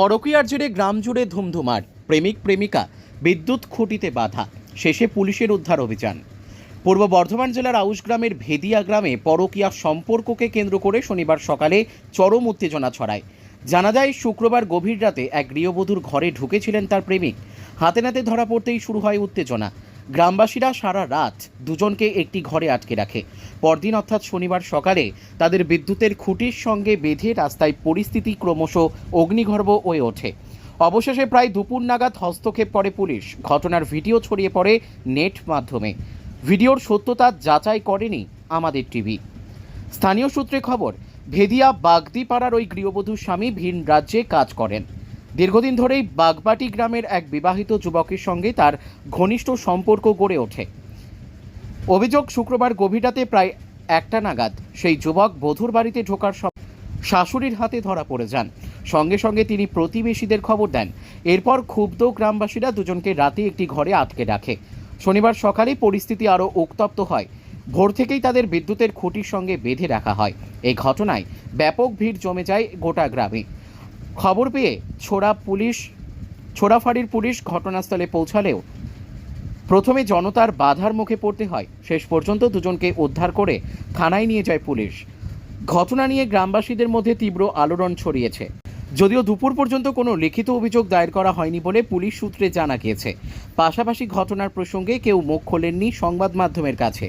পরকীয়ার জেরে গ্রাম জুড়ে ধুমধুমার প্রেমিক প্রেমিকা বিদ্যুৎ খুঁটিতে বাধা, শেষে পুলিশের উদ্ধার অভিযান। পূর্ব বর্ধমান জেলার আউশ গ্রামের ভেদিয়া গ্রামে পরকীয়া সম্পর্ককে কেন্দ্র করে শনিবার সকালে চরম উত্তেজনা ছড়ায়। জানা যায়, শুক্রবার গভীর রাতে এক গৃহবধূর ঘরে ঢুকেছিলেন তার প্রেমিক। হাতে নাতে ধরা পড়তেই শুরু হয় উত্তেজনা। গ্রামবাসীরা সারা রাত দুজনকে একটি ঘরে আটকে রাখে। পরদিন অর্থাৎ শনিবার সকালে তাদের বিদ্যুতের খুঁটির সঙ্গে বেঁধে রাস্তায় পরিস্থিতি ক্রমশ অগ্নিগর্ভ হয়ে ওঠে। অবশেষে প্রায় দুপুর নাগাদ হস্তক্ষেপ করে পুলিশ। ঘটনার ভিডিও ছড়িয়ে পড়ে নেট মাধ্যমে। ভিডিওর সত্যতা যাচাই করেনি আমাদের টিভি। স্থানীয় সূত্রে খবর, ভেদিয়া বাগদিপাড়ার ওই গৃহবধূ স্বামী ভিন রাজ্যে কাজ করেন। দীর্ঘদিন ধরেই বাগবাটি গ্রামের এক বিবাহিত যুবকের সঙ্গে তার ঘনিষ্ঠ সম্পর্ক গড়ে ওঠে। অভিযোগ শুক্রবার গভীর রাতে প্রায় একটা নাগাদ সেই যুবক বধূর বাড়িতে ঢোকার শাশুড়ির হাতে ধরা পড়ে যান। সঙ্গে সঙ্গে তিনি প্রতিবেশীদের খবর দেন। এরপর ক্ষুব্ধ গ্রামবাসীরা দুজনকে রাতে একটি ঘরে আটকে রাখে। শনিবার সকালে পরিস্থিতি আরও উত্তপ্ত হয়। ভোর থেকেই তাদের বিদ্যুতের খুঁটির সঙ্গে বেঁধে রাখা হয়। এই ঘটনায় ব্যাপক ভিড় জমে যায় গোটা গ্রামে। খবর পেয়ে ছোড়া পুলিশ, ছোড়াফাড়ির পুলিশ ঘটনাস্থলে পৌঁছালেও প্রথমে জনতার বাধার মুখে পড়তে হয়। শেষ পর্যন্ত দুজনকে উদ্ধার করে থানায় নিয়ে যায় পুলিশ। ঘটনা নিয়ে গ্রামবাসীদের মধ্যে তীব্র আলোড়ন ছড়িয়েছে। যদিও দুপুর পর্যন্ত কোনো লিখিত অভিযোগ দায়ের করা হয়নি বলে পুলিশ সূত্রে জানা গিয়েছে। পাশাপাশি ঘটনার প্রসঙ্গে কেউ মুখ খোলেননি সংবাদ মাধ্যমের কাছে।